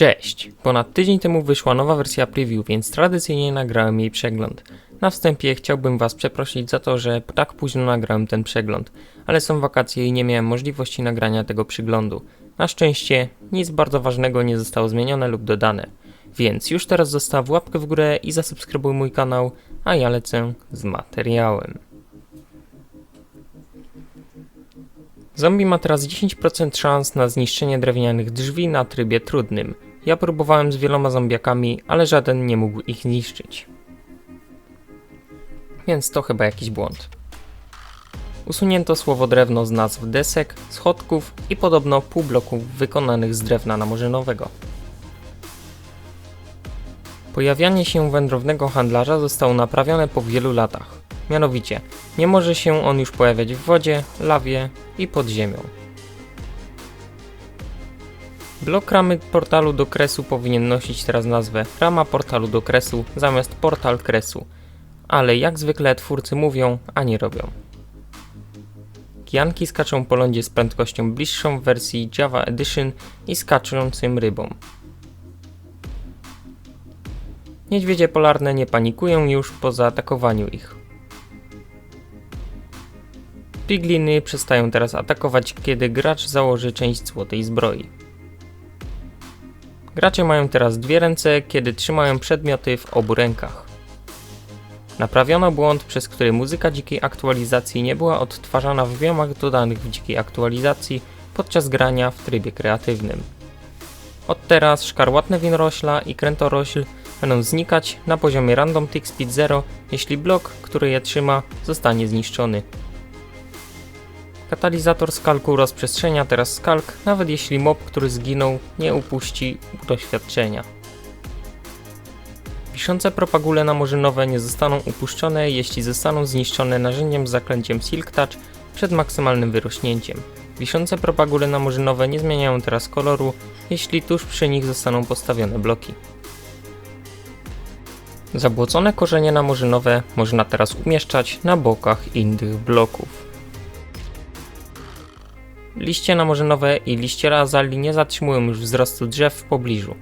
Cześć! Ponad tydzień temu wyszła nowa wersja preview, więc tradycyjnie nagrałem jej przegląd. Na wstępie chciałbym Was przeprosić za to, że tak późno nagrałem ten przegląd, ale są wakacje i nie miałem możliwości nagrania tego przyglądu. Na szczęście nic bardzo ważnego nie zostało zmienione lub dodane. Więc już teraz zostaw łapkę w górę i zasubskrybuj mój kanał, a ja lecę z materiałem. Zombie ma teraz 10% szans na zniszczenie drewnianych drzwi na trybie trudnym. Ja próbowałem z wieloma zombiakami, ale żaden nie mógł ich zniszczyć. Więc to chyba jakiś błąd. Usunięto słowo drewno z nazw desek, schodków i podobno pół bloków wykonanych z drewna namorzynowego. Pojawianie się wędrownego handlarza zostało naprawione po wielu latach. Mianowicie, nie może się on już pojawiać w wodzie, lawie i pod ziemią. Blok ramy portalu do kresu powinien nosić teraz nazwę rama portalu do kresu zamiast portal kresu, ale jak zwykle twórcy mówią, a nie robią. Kijanki skaczą po lądzie z prędkością bliższą w wersji Java Edition i skaczącym rybom. Niedźwiedzie polarne nie panikują już po zaatakowaniu ich. Pigliny przestają teraz atakować, kiedy gracz założy część złotej zbroi. Gracze mają teraz dwie ręce, kiedy trzymają przedmioty w obu rękach. Naprawiono błąd, przez który muzyka dzikiej aktualizacji nie była odtwarzana w biomach dodanych w dzikiej aktualizacji podczas grania w trybie kreatywnym. Od teraz szkarłatne winorośla i krętorośl będą znikać na poziomie random tick speed 0, jeśli blok, który je trzyma, zostanie zniszczony. Katalizator skalku rozprzestrzenia teraz skalk, nawet jeśli mob, który zginął, nie upuści doświadczenia. Wiszące propagule namorzynowe nie zostaną upuszczone, jeśli zostaną zniszczone narzędziem z zaklęciem Silk Touch przed maksymalnym wyrośnięciem. Wiszące propagule namorzynowe nie zmieniają teraz koloru, jeśli tuż przy nich zostaną postawione bloki. Zabłocone korzenie namorzynowe można teraz umieszczać na bokach innych bloków. Liście namorzynowe i liście azalii nie zatrzymują już wzrostu drzew w pobliżu.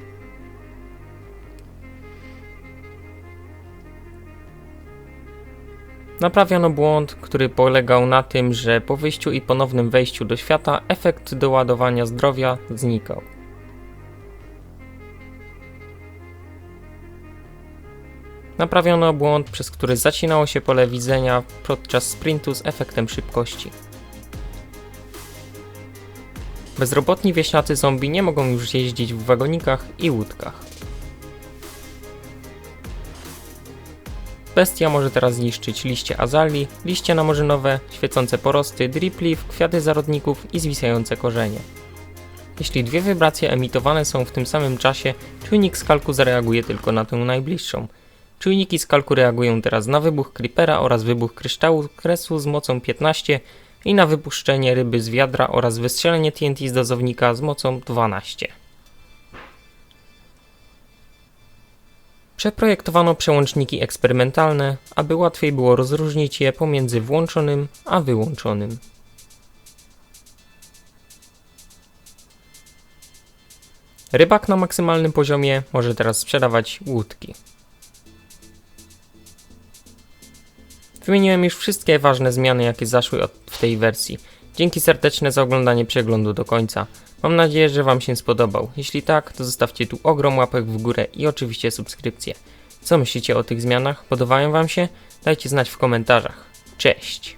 Naprawiono błąd, który polegał na tym, że po wyjściu i ponownym wejściu do świata efekt doładowania zdrowia znikał. Naprawiono błąd, przez który zacinało się pole widzenia podczas sprintu z efektem szybkości. Bezrobotni wieśniacy zombie nie mogą już jeździć w wagonikach i łódkach. Bestia może teraz zniszczyć liście azalii, liście namorzynowe, świecące porosty, drip leaf, kwiaty zarodników i zwisające korzenie. Jeśli dwie wibracje emitowane są w tym samym czasie, czujnik skalku zareaguje tylko na tę najbliższą. Czujniki skalku reagują teraz na wybuch creepera oraz wybuch kryształu kresu z mocą 15 i na wypuszczenie ryby z wiadra oraz wystrzelenie TNT z dozownika z mocą 12. Przeprojektowano przełączniki eksperymentalne, aby łatwiej było rozróżnić je pomiędzy włączonym a wyłączonym. Rybak na maksymalnym poziomie może teraz sprzedawać łódki. Wymieniłem już wszystkie ważne zmiany, jakie zaszły w tej wersji. Dzięki serdeczne za oglądanie przeglądu do końca. Mam nadzieję, że Wam się spodobał. Jeśli tak, to zostawcie tu ogrom łapek w górę i oczywiście subskrypcję. Co myślicie o tych zmianach? Podobają Wam się? Dajcie znać w komentarzach. Cześć!